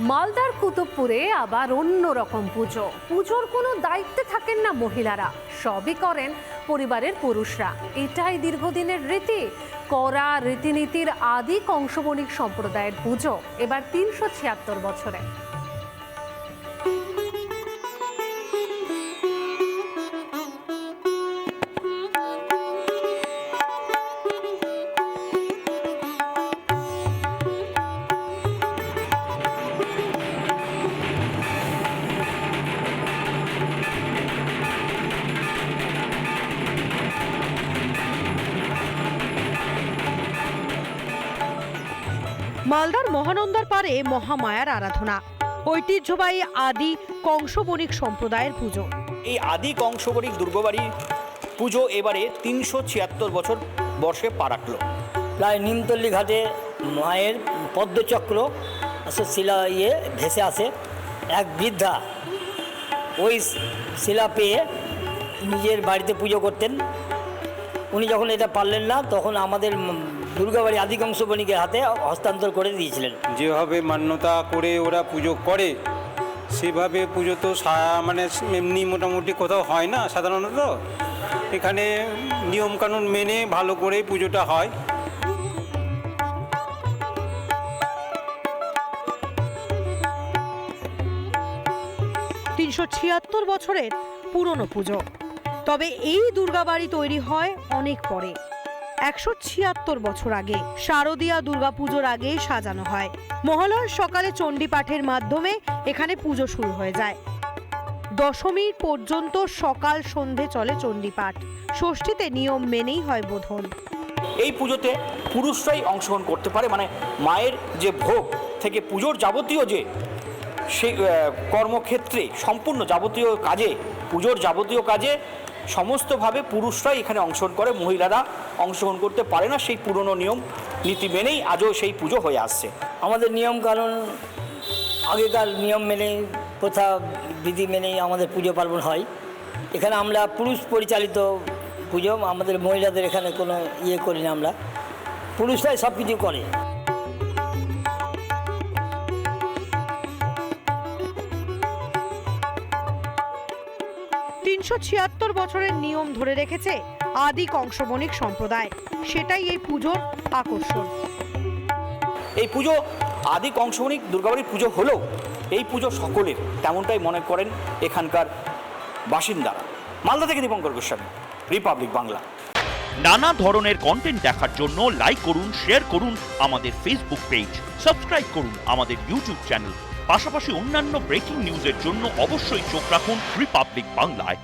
মালদার কুতুবপুরে আবার অন্য রকম পুজো। পুজোর কোনো দায়িত্বে থাকেন না মহিলারা। সবই করেন পরিবারের পুরুষরা। এটাই দীর্ঘদিনের রীতি। করা রীতিনীতির আদি কংসবণিক সম্প্রদায়ের পুজো এবার তিনশো ছিয়াত্তর বছরে। মালদার মহানন্দার পারে মহামায়ার আরাধনা। ঐতিহ্যবাহী আদি কংসবণিক সম্প্রদায়ের পুজো। এই আদি কংসবরী দুর্গবাড়ির পুজো এবারে তিনশো ছিয়াত্তর বছর বর্ষে পা রাখল। প্রায় নিমতল্লি ঘাটে মায়ের পদ্মচক্র সে শিলা ইয়ে ভেসে আসে। এক বৃদ্ধা ওই শিলা পেয়ে নিজের বাড়িতে পুজো করতেন। উনি যখন এটা পারলেন না তখন আমাদের দুর্গাবাড়ি আদিকাংশ বণিকের হাতে হস্তান্তর করে দিয়েছিলেন। যেভাবে মান্যতা করে ওরা পুজো করে সেভাবে পুজো তো সা- মানে এমনি মোটামুটি কোথাও হয় না সাধারণত। এখানে নিয়মকানুন মেনে ভালো করে পুজোটা হয়। তিনশো ছিয়াত্তর বছরের পুরনো পুজো। তবে এই দুর্গাবাড়ি তৈরি হয় অনেক পরে। একশো ছিয়াত্তর বছর আগে শারদীয়া দুর্গাপুজোর আগেই সাজানো হয়। মহালয়ার সকালে চণ্ডী পাঠের মাধ্যমে এখানে পুজো শুরু হয়ে যায়। দশমীর পর্যন্ত সকাল সন্ধে চলে চণ্ডীপাঠ। ষষ্ঠীতে নিয়ম মেনেই হয় বোধন। এই পুজোতে পুরুষরাই অংশগ্রহণ করতে পারে মানে মায়ের যে ভোগ থেকে পুজোর যাবতীয় যে সেই কর্মক্ষেত্রে, সম্পূর্ণ যাবতীয় কাজে, পুজোর যাবতীয় কাজে সমস্তভাবে পুরুষরাই এখানে অংশগ্রহণ করে, মহিলারা অংশগ্রহণ করতে পারে না, সেই পুরনো নিয়ম, নীতি মেনেই আজও সেই পুজো হয়ে আসছে। আমাদের নিয়ম কানুন আগেকার নিয়ম মেনে, প্রথা বিধি মেনেই আমাদের পুজো পার্বণ হয়। এখানে আমরা পুরুষ পরিচালিত পুজো, আমাদের মহিলাদের এখানে কোনো ইয়ে করি না আমরা। পুরুষরাই সব কিছু করে। তিনশো ছিয়াত্তর বছরের নিয়ম ধরে রেখেছে আদি কংসবণিক সম্প্রদায়। সেটাই এই পুজোর আকর্ষণ। এই পুজো আদি কংসবণিক দুর্গাবাড়ির পুজো হলেও এই পুজো সকলের তেমনটাই মনে করেন এখানকার বাসিন্দারা। মালদা থেকে দীপঙ্কর গোস্বামী রিপাবলিক বাংলা। নানা ধরনের কন্টেন্ট দেখার জন্য লাইক করুন শেয়ার করুন আমাদের ফেসবুক পেজ সাবস্ক্রাইব করুন আমাদের ইউটিউব চ্যানেল পাশাপাশি অন্যান্য ব্রেকিং নিউজের জন্য অবশ্যই চোখ রাখুন রিপাবলিক বাংলায়